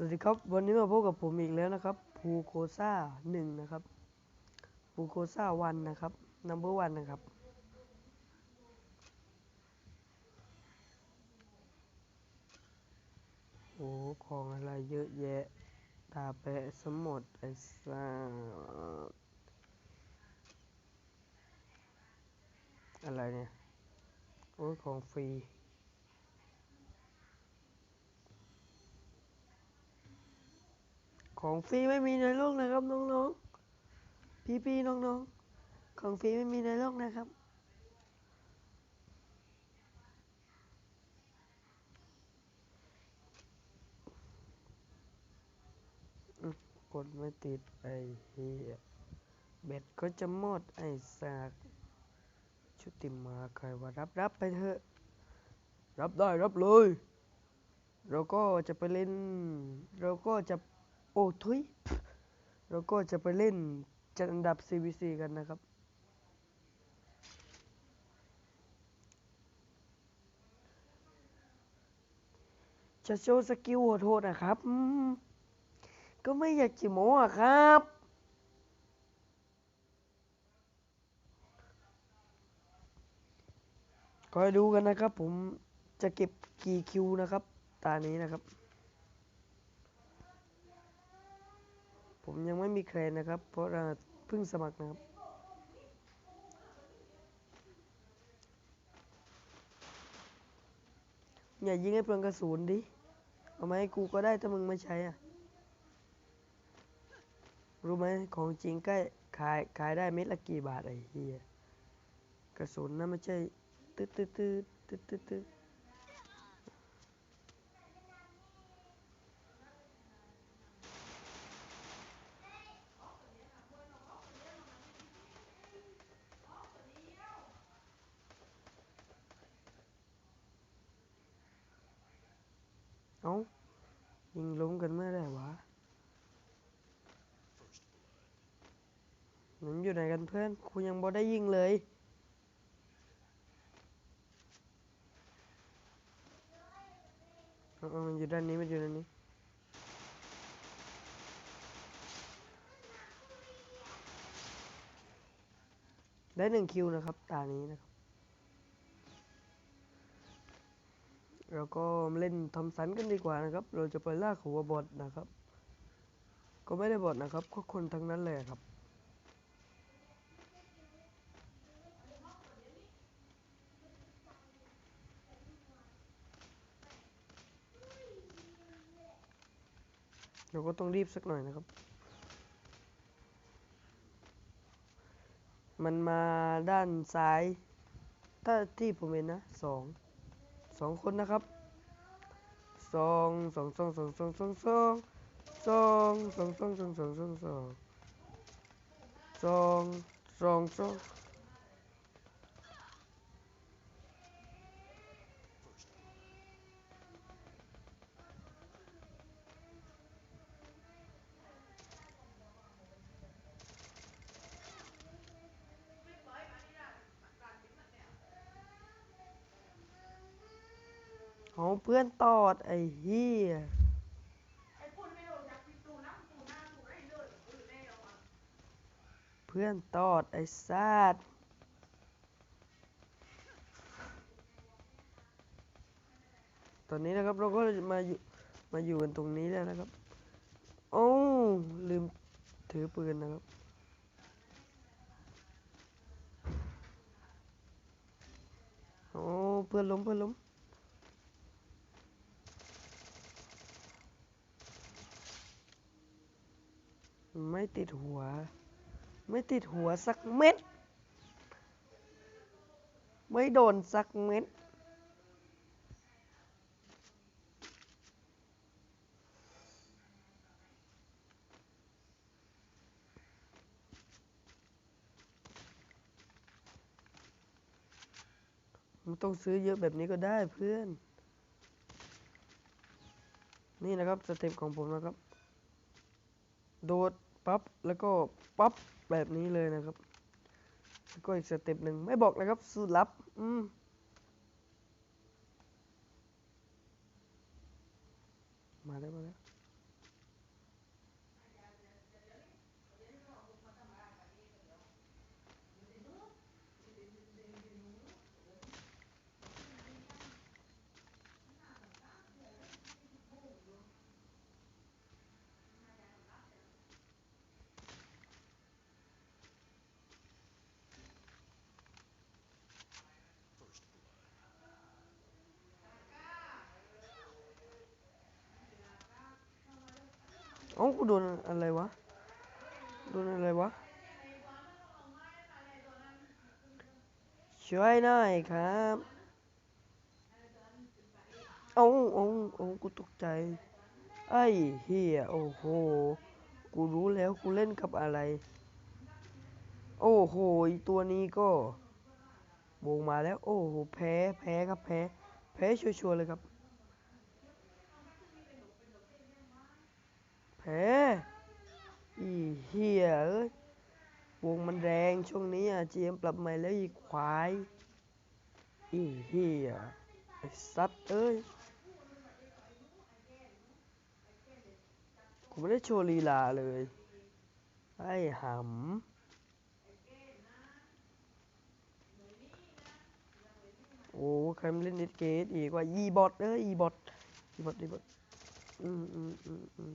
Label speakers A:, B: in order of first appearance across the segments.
A: สวัสดีครับ วันนี้มาพบกับผมอีกแล้วนะครับภูโคซ่าหนึ่งนะครับภูโคซ่าวันนะครับนัมเบอร์วันนะครับ โอ้ของอะไรเยอะแยะ ตาแปะสมหมดไอ้ซ่าอะไรเนี่ย โอ้ของฟรี ของฟรีไม่มีในโลกนะครับน้องๆ พี่ๆน้องๆ ของฟรีไม่มีในโลกนะครับอืมกดไม่ติดไอ้เหี้ยเบ็ดก็จะหมดไอ้สากชุติมาใครว่ารับรับไปเถอะ รับได้รับเลย เราก็จะไปเล่น เราก็จะ อ้ทุยเราก็จะไปเล่นจัดอันดับ CVC กันนะครับ จะโชว์สกิลโหดๆนะครับ ก็ไม่อยากจะโม้อะครับคอยดูกันนะครับผมจะเก็บกี่คิวนะครับ ตานี้นะครับ ผมยังไม่มีแคลนนะครับ เพราะเราเพิ่งสมัครนะครับอย่ายิงให้เปลืองกระสุนดิ เอามาให้กูก็ได้ถ้ามึงไม่ใช้อะ รู้ไหมของจริงใกล้ขายขายได้เม็ดละกี่บาทไอ้เหี้ย กระสุนนะไม่ใช่ ตึ๊ดตึ๊ดตึ๊ดตึ๊ดตึ๊ด เอ้ายิงล้มกันเมื่อไหร่วะมันอยู่ไหนกันเพื่อนกูยังบ่ได้ยิงเลยเออมันอยู่ด้านนี้มันอยู่ด้านนี้ได้หนึ่งคิวนะครับ ตานี้นะครับ เราก็เล่นทอมสันกันดีกว่านะครับ เราจะไปล่าหัวบอทนะครับ ก็ไม่ได้บอทนะครับ ก็คนทั้งนั้นเลยครับ เราก็ต้องรีบสักหน่อยนะครับ มันมาด้านซ้าย ถ้าที่ผมเห็นนะสอง สองคนนะครับสองสองสองสองสองสองสองสองสองสองสองสองสองสองสองสองสอง เอาเพื่อนตอดไอ้เหี้ยเพื่อนตอดไอ้ซาดตอนนี้นะครับเราก็มาอยู่มาอยู่กันตรงนี้แล้วนะครับ โอ้ลืมถือปืนนะครับ โอ้เพื่อนล้มเพื่อนล้ม ไม่ติดหัว ไม่ติดหัวสักเม็ด ไม่โดนสักเม็ด ต้องซื้อเยอะแบบนี้ก็ได้เพื่อนนี่นะครับสเต็ปของผมนะครับ โดด ปั๊บแล้วก็ปั๊บแบบนี้เลยนะครับแล้วก็อีกสเต็ปหนึ่งไม่บอกนะครับสูตรลับ อืมมาแล้วมาแล้ว อ้ากูโดนอะไรวะ โดนอะไรวะ ช่วยหน่อยครับเอาเอาเอากูตกใจ ไอ้เฮียโอ้โห กูรู้แล้วกูเล่นกับอะไร โอ้โหตัวนี้ก็วงมาแล้ว โอ้โห แพ้ แพ้ครับ แพ้ แพ้ชัวร์ๆเลยครับ แพ้อีเฮียเอ้ยวงมันแรงช่วงนี้อะเจียมปรับใหม่แล้วอีควายอีเฮียไอ้สัตว์เอ้ยกูไม่ได้โชว์ลีลาเลย ไอ้หำ โอ้ใครมาเล่นเน็ตเกตอีกว่า อีบอทเอ้ย อีบอท อีบอท อีบอท อืมอืมอืมอืม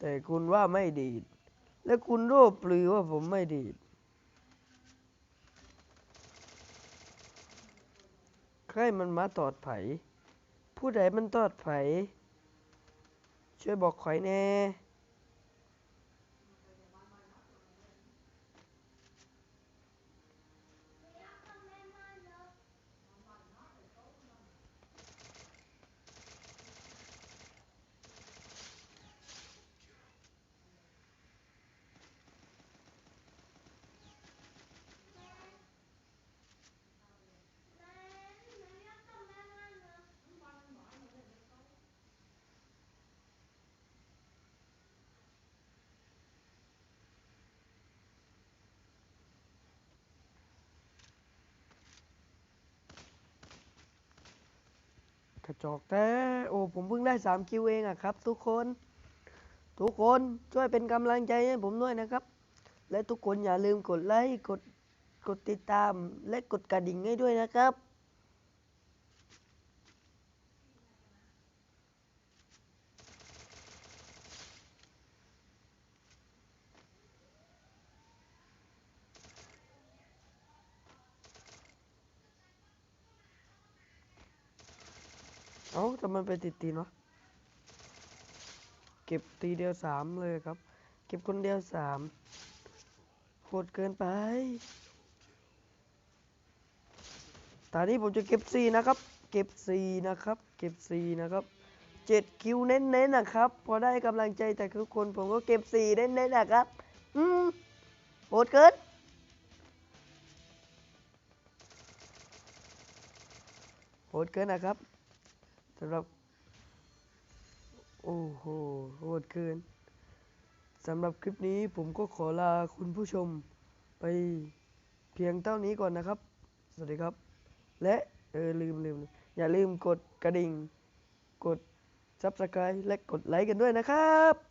A: แต่คุณว่าไม่ดีด และคุณรูปปลือว่าผมไม่ดีด ใครมันมาตอดไผ ผู้ใดมันตอดไผ ช่วยบอกข่อยแน่ ระจอกแต่โอ้ผมเพิ่งได้สามคิวเองอะครับ ทุกคน ทุกคนช่วยเป็นกำลังใจให้ผมด้วยนะครับ และทุกคนอย่าลืมกดไลค์กดกดติดตามและกดกระดิ่งให้ด้วยนะครับ เอ้าทำไมไปติดตีนวะ เก็บตีเดียวสามเลยครับ เก็บคนเดียวสามโหดเกินไป ตอนนี้ผมจะเก็บสี่นะครับ เก็บสี่นะครับ เก็บสี่นะครับเจ็ดคิวเน้นๆนะครับ พอได้กำลังใจจากทุกคนผมก็เก็บสี่เน้นๆนะครับ อืมโหดเกินโหดเกินนะครับ สำหรับ โอ้โหโหดเกินสำหรับคลิปนี้ผมก็ขอลาคุณผู้ชมไปเพียงเท่านี้ก่อนนะครับ สวัสดีครับ และเออลืมลืมอย่าลืมกดกระดิ่ง กด Subscribe และกดไลค์กันด้วยนะครับ